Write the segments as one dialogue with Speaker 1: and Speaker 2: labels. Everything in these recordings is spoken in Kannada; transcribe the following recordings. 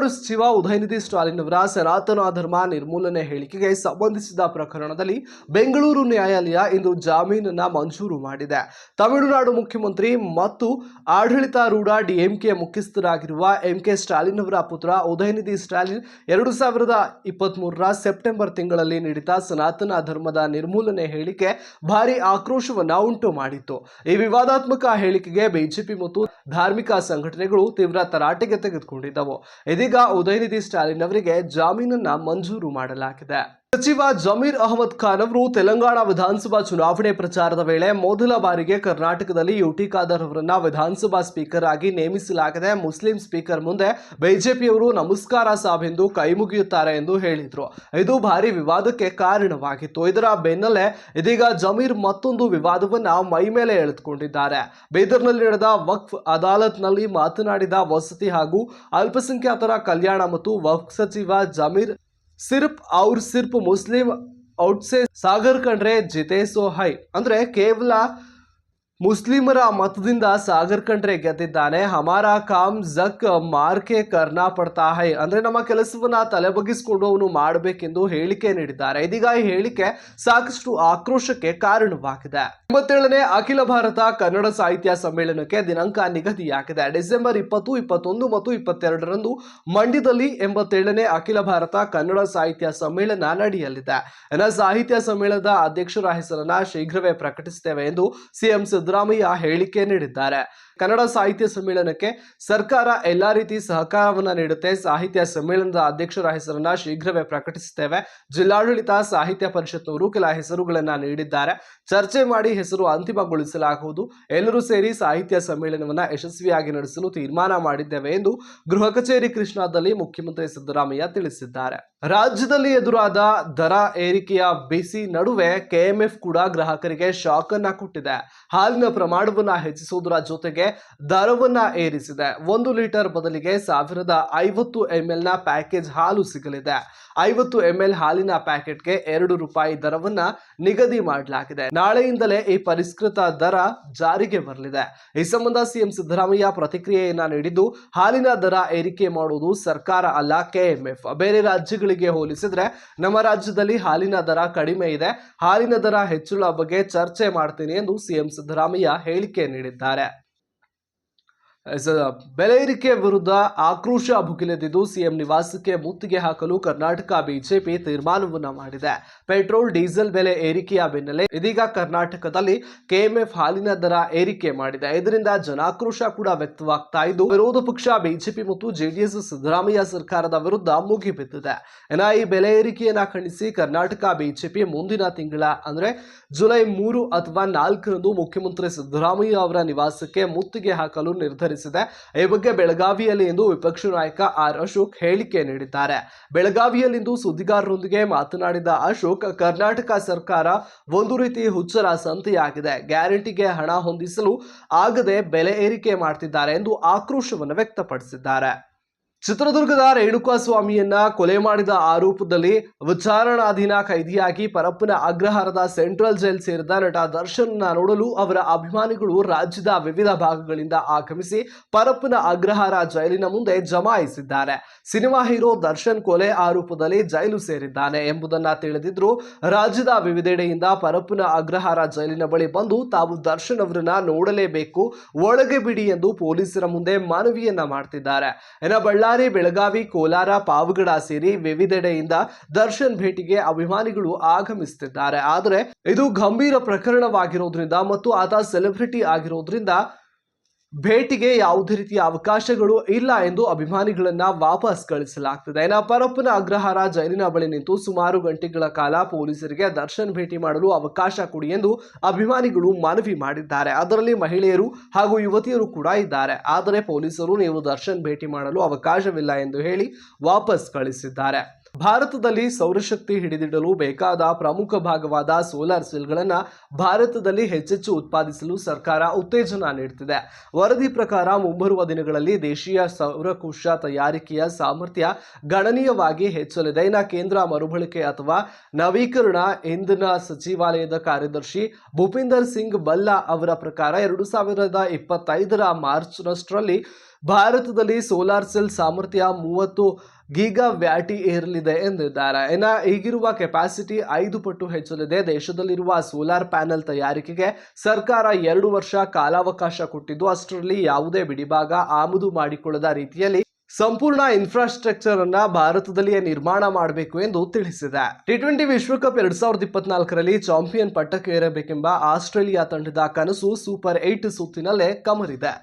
Speaker 1: ಸಚಿವ ಉದಯನಿಧಿ ಸ್ಟಾಲಿನ್ ಅವರ ಸನಾತನ ಧರ್ಮ ನಿರ್ಮೂಲನೆ ಹೇಳಿಕೆಗೆ ಸಂಬಂಧಿಸಿದ ಪ್ರಕರಣದಲ್ಲಿ ಬೆಂಗಳೂರು ನ್ಯಾಯಾಲಯ ಇಂದು ಜಾಮೀನನ್ನ ಮಂಜೂರು ಮಾಡಿದೆ. ತಮಿಳುನಾಡು ಮುಖ್ಯಮಂತ್ರಿ ಮತ್ತು ಆಡಳಿತಾರೂಢ ಡಿಎಂಕೆ ಮುಖ್ಯಸ್ಥರಾಗಿರುವ ಎಂಕೆ ಸ್ಟಾಲಿನ್ ಅವರ ಪುತ್ರ ಉದಯನಿಧಿ ಸ್ಟಾಲಿನ್ ಎರಡು ಸಾವಿರದ ಇಪ್ಪತ್ಮೂರರ ಸೆಪ್ಟೆಂಬರ್ ತಿಂಗಳಲ್ಲಿ ನೀಡಿದ ಸನಾತನ ಧರ್ಮದ ನಿರ್ಮೂಲನೆ ಹೇಳಿಕೆ ಭಾರಿ ಆಕ್ರೋಶವನ್ನ ಉಂಟು ಮಾಡಿತ್ತು. ಈ ವಿವಾದಾತ್ಮಕ ಹೇಳಿಕೆಗೆ ಬಿಜೆಪಿ ಮತ್ತು ಧಾರ್ಮಿಕ ಸಂಘಟನೆಗಳು ತೀವ್ರ ತರಾಟೆಗೆ ತೆಗೆದುಕೊಂಡಿದ್ದವು. ಇದೀಗ ಉದಯನಿಧಿ ಸ್ಟಾಲಿನ್ ಅವರಿಗೆ ಜಾಮೀನನ್ನ ಮಂಜೂರು ಮಾಡಲಾಗಿದೆ. ಸಚಿವ ಜಮೀರ್ ಅಹಮದ್ ಖಾನ್ ಅವರು ತೆಲಂಗಾಣ ವಿಧಾನಸಭಾ ಚುನಾವಣೆ ಪ್ರಚಾರದ ವೇಳೆ ಮೊದಲ ಬಾರಿಗೆ ಕರ್ನಾಟಕದಲ್ಲಿ ಯುಟಿ ಖಾದರ್ ಅವರನ್ನ ವಿಧಾನಸಭಾ ಸ್ಪೀಕರ್ ಆಗಿ ನೇಮಿಸಲಾಗಿದೆ ಮುಸ್ಲಿಂ ಸ್ಪೀಕರ್ ಮುಂದೆ ಬಿಜೆಪಿಯವರು ನಮಸ್ಕಾರ ಸಾಬೆಂದು ಕೈ ಮುಗಿಯುತ್ತಾರೆ ಎಂದು ಹೇಳಿದ್ರು. ಇದು ಭಾರಿ ವಿವಾದಕ್ಕೆ ಕಾರಣವಾಗಿತ್ತು. ಇದರ ಬೆನ್ನಲ್ಲೇ ಇದೀಗ ಜಮೀರ್ ಮತ್ತೊಂದು ವಿವಾದವನ್ನ ಮೈ ಮೇಲೆ ಎಳೆದುಕೊಂಡಿದ್ದಾರೆ. ಬೀದರ್ನಲ್ಲಿ ನಡೆದ ವಕ್ಫ್ ಅದಾಲತ್ನಲ್ಲಿ ಮಾತನಾಡಿದ ವಸತಿ ಹಾಗೂ ಅಲ್ಪಸಂಖ್ಯಾತರ ಕಲ್ಯಾಣ ಮತ್ತು ವಕ್ಫ್ ಸಚಿವ ಜಮೀರ್ ಸಿರ್ಪ್ ಅವ್ರ ಸಿರ್ಪ್ ಮುಸ್ಲಿಂ ಔಟ್ಸೆ ಸಾಗರ್ ಕಂಡ್ರೆ ಜಿತೇಸೋ ಹೈ. ಅಂದ್ರೆ ಕೇವಲ ಮುಸ್ಲಿಮರ ಮತದಿಂದ ಸಾಗರ್ ಕಂಡ್ರೆ ಗೆದ್ದಿದ್ದಾನೆ. ಹಮಾರಾ ಕಾಮ್ ಝಕ್ ಮಾರ್ಕೆ ಕರ್ನಾ ಪಡ್ತಾ ಹೈ. ಅಂದ್ರೆ ನಮ್ಮ ಕೆಲಸವನ್ನ ತಲೆಬಗ್ಗಿಸಿಕೊಂಡು ಅವನು ಮಾಡಬೇಕೆಂದು ಹೇಳಿಕೆ ನೀಡಿದ್ದಾರೆ. ಇದೀಗ ಈ ಹೇಳಿಕೆ ಸಾಕಷ್ಟು ಆಕ್ರೋಶಕ್ಕೆ ಕಾರಣವಾಗಿದೆ. ಎಂಬತ್ತೇಳನೇ ಅಖಿಲ ಭಾರತ ಕನ್ನಡ ಸಾಹಿತ್ಯ ಸಮ್ಮೇಳನಕ್ಕೆ ದಿನಾಂಕ ನಿಗದಿಯಾಗಿದೆ. ಡಿಸೆಂಬರ್ ಇಪ್ಪತ್ತು, ಇಪ್ಪತ್ತೊಂದು ಮತ್ತು ಇಪ್ಪತ್ತೆರಡರಂದು ಮಂಡ್ಯದಲ್ಲಿ ಎಂಬತ್ತೇಳನೇ ಅಖಿಲ ಭಾರತ ಕನ್ನಡ ಸಾಹಿತ್ಯ ಸಮ್ಮೇಳನ ನಡೆಯಲಿದೆ. ಸಾಹಿತ್ಯ ಸಮ್ಮೇಳನದ ಅಧ್ಯಕ್ಷರ ಹೆಸರನ್ನ ಶೀಘ್ರವೇ ಪ್ರಕಟಿಸುತ್ತೇವೆ ಎಂದು ಸಿಎಂ ಸಿದ್ದರಾಮಯ್ಯ ಹೇಳಿಕೆ ನೀಡಿದ್ದಾರೆ. ಕನ್ನಡ ಸಾಹಿತ್ಯ ಸಮ್ಮೇಳನಕ್ಕೆ ಸರ್ಕಾರ ಎಲ್ಲಾ ರೀತಿ ಸಹಕಾರವನ್ನ ನೀಡುತ್ತೆ. ಸಾಹಿತ್ಯ ಸಮ್ಮೇಳನದ ಅಧ್ಯಕ್ಷರ ಹೆಸರನ್ನ ಶೀಘ್ರವೇ ಪ್ರಕಟಿಸುತ್ತೇವೆ. ಜಿಲ್ಲಾಡಳಿತ, ಸಾಹಿತ್ಯ ಪರಿಷತ್ನವರು ಕೆಲ ಹೆಸರುಗಳನ್ನ ನೀಡಿದ್ದಾರೆ. ಚರ್ಚೆ ಮಾಡಿ ಹೆಸರು ಅಂತಿಮಗೊಳಿಸಲಾಗುವುದು. ಎಲ್ಲರೂ ಸೇರಿ ಸಾಹಿತ್ಯ ಸಮ್ಮೇಳನವನ್ನ ಯಶಸ್ವಿಯಾಗಿ ನಡೆಸಲು ತೀರ್ಮಾನ ಮಾಡಿದ್ದೇವೆ ಎಂದು ಗೃಹ ಕಚೇರಿ ಕೃಷ್ಣಾದಲ್ಲಿ ಮುಖ್ಯಮಂತ್ರಿ ಸಿದ್ದರಾಮಯ್ಯ ತಿಳಿಸಿದ್ದಾರೆ. ರಾಜ್ಯದಲ್ಲಿ ಎದುರಾದ ದರ ಏರಿಕೆಯ ಬಿಸಿ ನಡುವೆ ಕೆಎಂಎಫ್ ಕೂಡ ಗ್ರಾಹಕರಿಗೆ ಶಾಕ್ ಅನ್ನ ಕೊಟ್ಟಿದೆ. ಹಾಲಿನ ಪ್ರಮಾಣವನ್ನ ಹೆಚ್ಚಿಸುವುದರ ಜೊತೆಗೆ ದರವನ್ನ ಏರಿಸಿದೆ. ಒಂದು ಲೀಟರ್ ಬದಲಿಗೆ ಸಾವಿರದ ಐವತ್ತು ಎಂಎಲ್ನ ಪ್ಯಾಕೇಜ್ ಹಾಲು ಸಿಗಲಿದೆ. ಐವತ್ತು ಎಂಎಲ್ ಹಾಲಿನ ಪ್ಯಾಕೆಟ್ಗೆ ಎರಡು ರೂಪಾಯಿ ದರವನ್ನ ನಿಗದಿ ಮಾಡಲಾಗಿದೆ. ನಾಳೆಯಿಂದಲೇ ಈ ಪರಿಷ್ಕೃತ ದರ ಜಾರಿಗೆ ಬರಲಿದೆ. ಈ ಸಂಬಂಧ ಸಿಎಂ ಸಿದ್ದರಾಮಯ್ಯ ಪ್ರತಿಕ್ರಿಯೆಯನ್ನ ನೀಡಿದ್ದು, ಹಾಲಿನ ದರ ಏರಿಕೆ ಮಾಡುವುದು ಸರ್ಕಾರ ಅಲ್ಲ ಕೆಎಂಎಫ್ ಬೇರೆ ರಾಜ್ಯಗಳಿಗೆ ಹೋಲಿಸಿದ್ರೆ ನಮ್ಮ ರಾಜ್ಯದಲ್ಲಿ ಹಾಲಿನ ದರ ಕಡಿಮೆ ಇದೆ. ಹಾಲಿನ ದರ ಹೆಚ್ಚಳ ಬಗ್ಗೆ ಚರ್ಚೆ ಮಾಡ್ತೀನಿ ಎಂದು ಸಿಎಂ ಸಿದ್ದರಾಮಯ್ಯ ಹೇಳಿಕೆ ನೀಡಿದ್ದಾರೆ ಬೆಲೆ ಏರಿಕೆ ವಿರುದ್ಧ ಆಕ್ರೋಶ ಭುಗಿಲೆದಿದ್ದು ಸಿಎಂ ನಿವಾಸಕ್ಕೆ ಮುತ್ತಿಗೆ ಹಾಕಲು ಕರ್ನಾಟಕ ಬಿಜೆಪಿ ತೀರ್ಮಾನವನ್ನು ಮಾಡಿದೆ. ಪೆಟ್ರೋಲ್, ಡೀಸೆಲ್ ಬೆಲೆ ಏರಿಕೆಯ ಬೆನ್ನಲ್ಲೇ ಇದೀಗ ಕರ್ನಾಟಕದಲ್ಲಿ ಕೆಎಂಎಫ್ ಹಾಲಿನ ದರ ಏರಿಕೆ ಮಾಡಿದೆ. ಇದರಿಂದ ಜನಾಕ್ರೋಶ ಕೂಡ ವ್ಯಕ್ತವಾಗ್ತಾ ಇದ್ದು, ವಿರೋಧ ಪಕ್ಷ ಬಿಜೆಪಿ ಮತ್ತು ಜೆಡಿಎಸ್ ಸಿದ್ದರಾಮಯ್ಯ ಸರ್ಕಾರದ ವಿರುದ್ಧ ಮುಗಿಬಿದ್ದಿದೆ ಇನ್ನ ಈ ಬೆಲೆ ಏರಿಕೆಯನ್ನ ಖಂಡಿಸಿ ಕರ್ನಾಟಕ ಬಿಜೆಪಿ ಮುಂದಿನ ತಿಂಗಳ, ಅಂದ್ರೆ ಜುಲೈ ಮೂರು ಅಥವಾ ನಾಲ್ಕರಂದು ಮುಖ್ಯಮಂತ್ರಿ ಸಿದ್ದರಾಮಯ್ಯ ಅವರ ನಿವಾಸಕ್ಕೆ ಮುತ್ತಿಗೆ ಹಾಕಲು ನಿರ್ಧರಿಸಿದೆ. ಈ ಬಗ್ಗೆ ಬೆಳಗಾವಿಯಲ್ಲಿ ಇಂದು ವಿಪಕ್ಷ ನಾಯಕ ಆರ್ ಅಶೋಕ್ ಹೇಳಿಕೆ ನೀಡಿದ್ದಾರೆ. ಬೆಳಗಾವಿಯಲ್ಲಿಂದು ಸುದ್ದಿಗಾರರೊಂದಿಗೆ ಮಾತನಾಡಿದ ಅಶೋಕ್, ಕರ್ನಾಟಕ ಸರ್ಕಾರ ಒಂದು ರೀತಿ ಹುಚ್ಚರ ಸಂತೆಯಾಗಿದೆ. ಗ್ಯಾರಂಟಿಗೆ ಹಣ ಹೊಂದಿಸಲು ಆಗದೆ ಬೆಲೆ ಏರಿಕೆ ಮಾಡ್ತಿದ್ದಾರೆ ಎಂದು ಆಕ್ರೋಶವನ್ನು ವ್ಯಕ್ತಪಡಿಸಿದ್ದಾರೆ. ಚಿತ್ರದುರ್ಗದ ರೇಣುಕಾಸ್ವಾಮಿಯನ್ನ ಕೊಲೆ ಮಾಡಿದ ಆರೋಪದಲ್ಲಿ ವಿಚಾರಣಾಧೀನ ಖೈದಿಯಾಗಿ ಪರಪ್ಪನ ಅಗ್ರಹಾರದ ಸೆಂಟ್ರಲ್ ಜೈಲ್ ಸೇರಿದ ನಟ ದರ್ಶನ್ ನೋಡಲು ಅವರ ಅಭಿಮಾನಿಗಳು ರಾಜ್ಯದ ವಿವಿಧ ಭಾಗಗಳಿಂದ ಆಗಮಿಸಿ ಪರಪ್ಪನ ಅಗ್ರಹಾರ ಜೈಲಿನ ಮುಂದೆ ಜಮಾಯಿಸಿದ್ದಾರೆ. ಸಿನಿಮಾ ಹೀರೋ ದರ್ಶನ್ ಕೊಲೆ ಆರೋಪದಲ್ಲಿ ಜೈಲು ಸೇರಿದ್ದಾನೆ ಎಂಬುದನ್ನ ತಿಳಿದಿದ್ರು ರಾಜ್ಯದ ವಿವಿಧೆಡೆಯಿಂದ ಪರಪ್ಪನ ಅಗ್ರಹಾರ ಜೈಲಿನ ಬಳಿ ಬಂದು ತಾವು ದರ್ಶನ್ ಅವರನ್ನ ನೋಡಲೇಬೇಕು, ಒಳಗೆ ಬಿಡಿ ಎಂದು ಪೊಲೀಸರ ಮುಂದೆ ಮನವಿಯನ್ನ ಮಾಡ್ತಿದ್ದಾರೆ. ಇನ್ನು ಬಳ್ಳಾರಿ ಬೆಳಗಾವಿ, ಕೋಲಾರ ಪಾವಗಡ ಸೇರಿ ವಿವಿಧೆಡೆಯಿಂದ ದರ್ಶನ್ ಭೇಟಿಗೆ ಅಭಿಮಾನಿಗಳು ಆಗಮಿಸುತ್ತಿದ್ದಾರೆ. ಆದರೆ ಇದು ಗಂಭೀರ ಪ್ರಕರಣವಾಗಿರೋದ್ರಿಂದ ಮತ್ತು ಆತ ಸೆಲೆಬ್ರಿಟಿ ಆಗಿರೋದ್ರಿಂದ ಭೇಟಿಗೆ ಯಾವುದೇ ರೀತಿಯ ಅವಕಾಶಗಳು ಇಲ್ಲ ಎಂದು ಅಭಿಮಾನಿಗಳನ್ನ ವಾಪಸ್ ಕಳಿಸಲಾಗ್ತದೆ. ಇನ್ನು ಪರಪ್ಪನ ಅಗ್ರಹಾರ ಜೈಲಿನ ಬಳಿ ನಿಂತು ಸುಮಾರು ಗಂಟೆಗಳ ಕಾಲ ಪೊಲೀಸರಿಗೆ ದರ್ಶನ್ ಭೇಟಿ ಮಾಡಲು ಅವಕಾಶ ಕೊಡಿ ಎಂದು ಅಭಿಮಾನಿಗಳು ಮನವಿ ಮಾಡಿದ್ದಾರೆ. ಅದರಲ್ಲಿ ಮಹಿಳೆಯರು ಹಾಗೂ ಯುವತಿಯರು ಕೂಡ ಇದ್ದಾರೆ. ಆದರೆ ಪೊಲೀಸರು ನೀವು ದರ್ಶನ್ ಭೇಟಿ ಮಾಡಲು ಅವಕಾಶವಿಲ್ಲ ಎಂದು ಹೇಳಿ ವಾಪಸ್ ಕಳಿಸಿದ್ದಾರೆ. ಭಾರತದಲ್ಲಿ ಸೌರಶಕ್ತಿ ಹಿಡಿದಿಡಲು ಬೇಕಾದ ಪ್ರಮುಖ ಭಾಗವಾದ ಸೋಲಾರ್ ಸೆಲ್ಗಳನ್ನು ಭಾರತದಲ್ಲಿ ಹೆಚ್ಚೆಚ್ಚು ಉತ್ಪಾದಿಸಲು ಸರ್ಕಾರ ಉತ್ತೇಜನ ನೀಡುತ್ತಿದೆ ವರದಿ ಪ್ರಕಾರ ಮುಂಬರುವ ದಿನಗಳಲ್ಲಿ ದೇಶೀಯ ಸೌರಕೋಶ ತಯಾರಿಕೆಯ ಸಾಮರ್ಥ್ಯ ಗಣನೀಯವಾಗಿ ಹೆಚ್ಚಲಿದೆ. ಇನ್ನು ಕೇಂದ್ರ ಮರುಬಳಕೆ ಅಥವಾ ನವೀಕರಣ ಇಂಧನ ಸಚಿವಾಲಯದ ಕಾರ್ಯದರ್ಶಿ ಭೂಪಿಂದರ್ ಸಿಂಗ್ ಬಲ್ಲಾ ಅವರ ಪ್ರಕಾರ ಎರಡು ಸಾವಿರದ ಇಪ್ಪತ್ತೈದರ ಮಾರ್ಚ್ನಷ್ಟರಲ್ಲಿ ಭಾರತದಲ್ಲಿ ಸೋಲಾರ್ ಸೆಲ್ ಸಾಮರ್ಥ್ಯ ಮೂವತ್ತು ಗೀಗಾ ವ್ಯಾಟಿ ಏರಲಿದೆ ಎಂದಿದ್ದಾರೆ. ಇನ್ನು ಈಗಿರುವ ಕೆಪಾಸಿಟಿ ಐದು ಪಟ್ಟು ಹೆಚ್ಚಲಿದೆ. ದೇಶದಲ್ಲಿರುವ ಸೋಲಾರ್ ಪ್ಯಾನೆಲ್ ತಯಾರಿಕೆಗೆ ಸರ್ಕಾರ ಎರಡು ವರ್ಷ ಕಾಲಾವಕಾಶ ಕೊಟ್ಟಿದ್ದು, ಅಷ್ಟರಲ್ಲಿ ಯಾವುದೇ ಬಿಡಿಭಾಗ ಆಮದು ಮಾಡಿಕೊಳ್ಳದ ರೀತಿಯಲ್ಲಿ ಸಂಪೂರ್ಣ ಇನ್ಫ್ರಾಸ್ಟ್ರಕ್ಚರ್ ಅನ್ನ ಭಾರತದಲ್ಲಿಯೇ ನಿರ್ಮಾಣ ಮಾಡಬೇಕು ಎಂದು ತಿಳಿಸಿದೆ. ಟಿ ಟ್ವೆಂಟಿ ವಿಶ್ವಕಪ್ ಎರಡ್ ಸಾವಿರದ ಇಪ್ಪತ್ನಾಲ್ಕರಲ್ಲಿ ಚಾಂಪಿಯನ್ ಪಟ್ಟಕ್ಕೆ ಏರಬೇಕೆಂಬ ಆಸ್ಟ್ರೇಲಿಯಾ ತಂಡದ ಕನಸು ಸೂಪರ್ ಏಟ್ ಸುತ್ತಿನಲ್ಲೇ ಕಮರಿದೆ.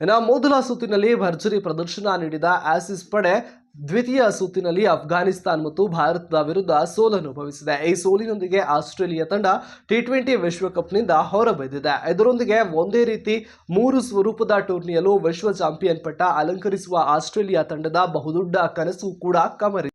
Speaker 1: ಇನ್ನು ಮೊದಲ ಸುತ್ತಿನಲ್ಲಿ ಭರ್ಜರಿ ಪ್ರದರ್ಶನ ನೀಡಿದ ಆಸಿಸ್ ಪಡೆ ದ್ವಿತೀಯ ಸುತ್ತಿನಲ್ಲಿ ಅಫ್ಘಾನಿಸ್ತಾನ್ ಮತ್ತು ಭಾರತದ ವಿರುದ್ಧ ಸೋಲನುಭವಿಸಿದೆ. ಈ ಸೋಲಿನೊಂದಿಗೆ ಆಸ್ಟ್ರೇಲಿಯಾ ತಂಡ ಟಿ ಟ್ವೆಂಟಿ ವಿಶ್ವಕಪ್ನಿಂದ ಹೊರಬಿದ್ದಿದೆ ಇದರೊಂದಿಗೆ ಒಂದೇ ರೀತಿ ಮೂರು ಸ್ವರೂಪದ ಟೂರ್ನಿಯಲ್ಲೂ ವಿಶ್ವ ಚಾಂಪಿಯನ್ ಪಟ್ಟ ಅಲಂಕರಿಸುವ ಆಸ್ಟ್ರೇಲಿಯಾ ತಂಡದ ಬಹುದೊಡ್ಡ ಕನಸು ಕೂಡ ಕಮರಿದೆ